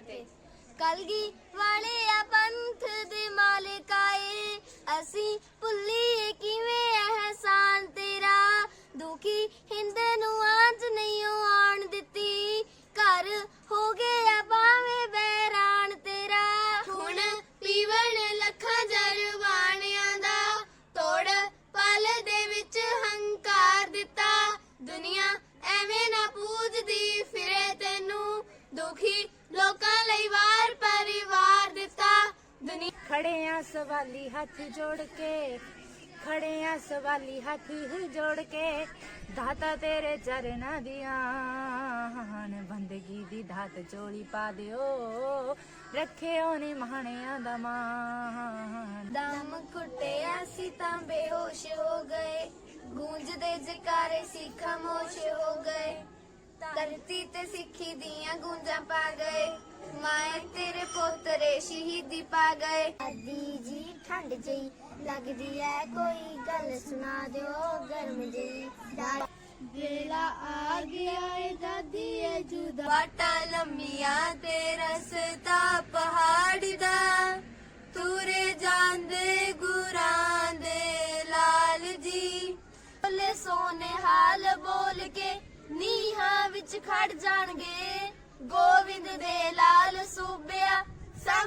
ਕਲਗੀ ਵਾਲੇ ਪੰਥ ਦੇ ਮਾਲਕ ਆਏ। ਅਸੀਂ ਭੁੱਲੀਏ ਕਿਵੇਂ ਅਹਿਸਾਨ ਤੇਰਾ। ਦੁਖੀ ਹਿੰਦ ਨੂੰ ਆਂਚ ਨਹੀਂ ਓ ਆਣ ਦਿੱਤੀ। ਘਰ ਹੋ ਗਏ ਖੜੇ ਆ ਸਵਾਲੀ ਹੱਥ ਜੋੜ ਕੇ ਖੜੇ ਆ ਸਵਾਲੀ ਹੱਥ ਜੋੜ ਕੇ, ਦਾਤਾ ਤੇਰੇ ਚਰਨਾਂ ਦੀਆਂ ਹਨ ਬੰਦਗੀ ਦੀ ਦਾਤ ਚੋਲੀ ਪਾ ਦਿਓ, ਰੱਖਿਓ ਨੇ ਮਾਣਿਆਂ ਦਾ ਮਾਨ ਦਮ ਕੁੱਟਿਆ ਸੀ ਤਾਂ ਬੇਹੋਸ਼ ਹੋ ਗਏ ਗੂੰਜਦੇ ਜਕਾਰੇ ਸੀ ਖਾਮੋਸ਼ ਹੋ ਗਏ। ਧਰਤੀ ਤੇ ਸਿੱਖੀ ਦੀਆਂ ਗੂੰਜਾਂ ਪਾ ਗਏ, ਮਾਏ ਤੇਰੇ ਪੋਤਰੇ ਸ਼ਹੀਦੀ ਪਾ ਗਏ। ਆਦੀ ਜੀ ਠੰਡ ਜਈ ਲੱਗਦੀ ਐ ਕੋਈ ਗੱਲ ਸੁਣਾ ਦਿਓ ਗਰਮ ਜਈ ਵੇਲਾ ਆ ਗਿਆ ਏ ਦਾਦੀ ਏ ਜੁਦਾ। ਬਾਟਾ ਲੰਮੀਆਂ ਤੇ ਰਸਤਾ ਪਹਾੜ ਦਾ। ਤੁਰੇ ਜਾਂਦੇ ਗੁਰਾਂ ਦੇ ਲਾਲ ਜੀ। ਬੋਲੇ ਸੋਨੇ ਹਾਲ ਬੋਲ ਕੇ ਨੀਹਾਂ ਵਿੱਚ ਖੜ ਜਾਣਗੇ। ਗੋਵਿੰਦ ਦੇ ਲਾਲ ਸੂਬਿਆ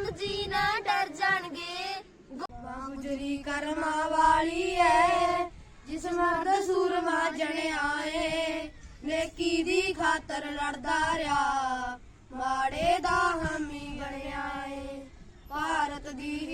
ਸਮਝੀ ਨਾ ਡਰ ਜਾਣਗੇ। ਗੁਜਰੀ ਕਰਮਾਂ ਵਾਲੀ ਐ, ਜਿਸ ਮਰਦ ਸੂਰਮਾ ਜਣਿਆ ਏ, ਨੇਕੀ ਦੀ ਖਾਤਰ ਲੜਦਾ ਰਿਆ, ਮਾੜੇ ਦਾ ਹਾਮੀ ਬਣਿਆ ਏ। ਭਾਰਤ ਦੀ